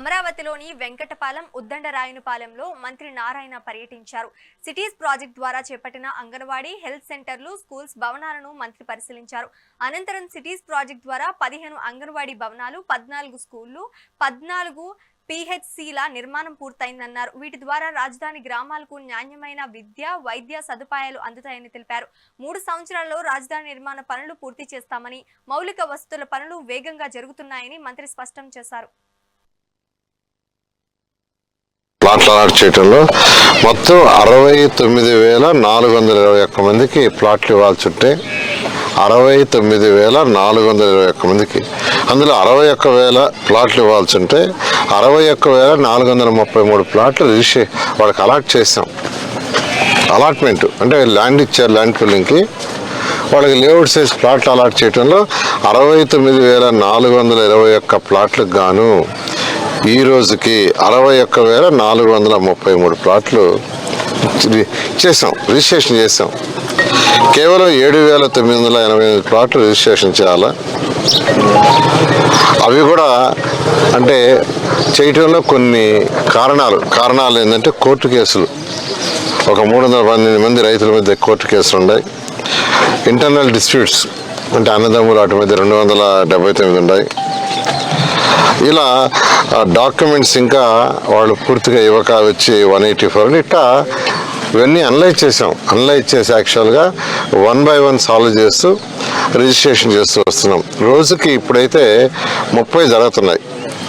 అమరావతిలోని వెంకటపాలెం ఉద్దండరాయునిపాలెంలో మంత్రి నారాయణ పర్యటించారు. సిటీస్ ప్రాజెక్ట్ ద్వారా చేపట్టిన అంగన్వాడీ హెల్త్ సెంటర్లు స్కూల్స్ భవనాలను మంత్రి పరిశీలించారు. అనంతరం సిటీస్ ప్రాజెక్ట్ ద్వారా పదిహేను అంగన్వాడీ భవనాలు పద్నాలుగు స్కూళ్ళు పద్నాలుగు పిహెచ్సిల నిర్మాణం పూర్తయిందన్నారు. వీటి ద్వారా రాజధాని గ్రామాలకు నాణ్యమైన విద్య వైద్య సదుపాయాలు అందుతాయని తెలిపారు. మూడు సంవత్సరాల్లో రాజధాని నిర్మాణ పనులు పూర్తి చేస్తామని మౌలిక వసతుల పనులు వేగంగా జరుగుతున్నాయని మంత్రి స్పష్టం చేశారు. ప్లాట్లు అలాట్ చేయడంలో మొత్తం అరవై తొమ్మిది వేల నాలుగు వందల ఇరవై ఒక్క మందికి ప్లాట్లు ఇవ్వాల్సి ఉంటే అరవై తొమ్మిది వేల నాలుగు వందల ఇరవై ఒక్క మందికి. అందులో అరవై ఒక్క వేల ప్లాట్లు ఇవ్వాల్సి ఉంటే అరవై ఒక్క వేల నాలుగు వందల ముప్పై మూడు ప్లాట్లు రిజిస్ట్రే వాళ్ళకి అలాట్ చేసాం. అలాట్మెంట్ అంటే ల్యాండ్ ఇచ్చారు ల్యాండ్ ఫిల్లింగ్కి వాళ్ళకి లేఅవుట్ సైజ్ ప్లాట్లు అలాట్ చేయడంలో అరవై తొమ్మిది వేల నాలుగు వందల ఇరవై ఒక్క ప్లాట్లకు గాను ఈ రోజుకి అరవై ఒక్క వేల నాలుగు వందల ముప్పై మూడు ప్లాట్లు చేసాం రిజిస్ట్రేషన్ చేసాం. కేవలం ఏడు వేల తొమ్మిది వందల ఎనభై ఎనిమిది ప్లాట్లు రిజిస్ట్రేషన్ చేయాలా? అవి కూడా అంటే చేయటంలో కొన్ని కారణాలు. కారణాలు ఏంటంటే కోర్టు కేసులు. ఒక మూడు వందల పన్నెండు మంది రైతుల మధ్య కోర్టు కేసులు ఉన్నాయి. ఇంటర్నల్ డిస్ప్యూట్స్ అంటే అన్నదమ్ములు వాటి మధ్య రెండు వందల డెబ్బై తొమ్మిది ఉన్నాయి. ఇలా డాక్యుమెంట్స్ ఇంకా వాళ్ళు పూర్తిగా ఇవ్వక వచ్చి వన్ ఎయిటీ ఫోర్ ఇట్లా ఇవన్నీ అనలైజ్ చేసాం అనలైజ్ చేసి యాక్చువల్గా వన్ బై వన్ సాల్వ్ చేస్తూ రిజిస్ట్రేషన్ చేస్తూ వస్తున్నాం. రోజుకి ఇప్పుడైతే ముప్పై జరుగుతున్నాయి.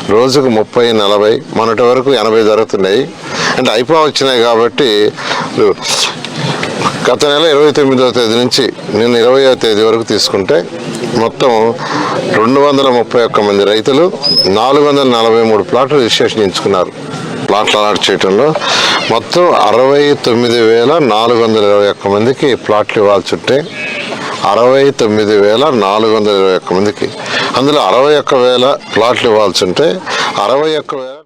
రోజుకు ముప్పై నలభై మొన్నటి వరకు ఎనభై జరుగుతున్నాయి. అంటే అయిపో వచ్చినాయి కాబట్టి గత నెల ఇరవై తొమ్మిదవ తేదీ నుంచి నిన్న ఇరవయో తేదీ వరకు తీసుకుంటే మొత్తం రెండు వందల ముప్పై ఒక్క మంది రైతులు నాలుగు వందల నలభై మూడు ప్లాట్లు రిజిస్ట్రేషన్ ఎంచుకున్నారు ప్లాట్లు అలాట్ చేయడంలో మొత్తం అరవై తొమ్మిది వేల నాలుగు వందల ఇరవై ఒక్క మందికి ప్లాట్లు ఇవ్వాల్సి ఉంటే అరవై తొమ్మిది వేల నాలుగు వందల ఇరవై ఒక్క మందికి అందులో అరవై ఒక్క వేల ప్లాట్లు ఇవ్వాల్సి ఉంటే అరవై ఒక్క వేల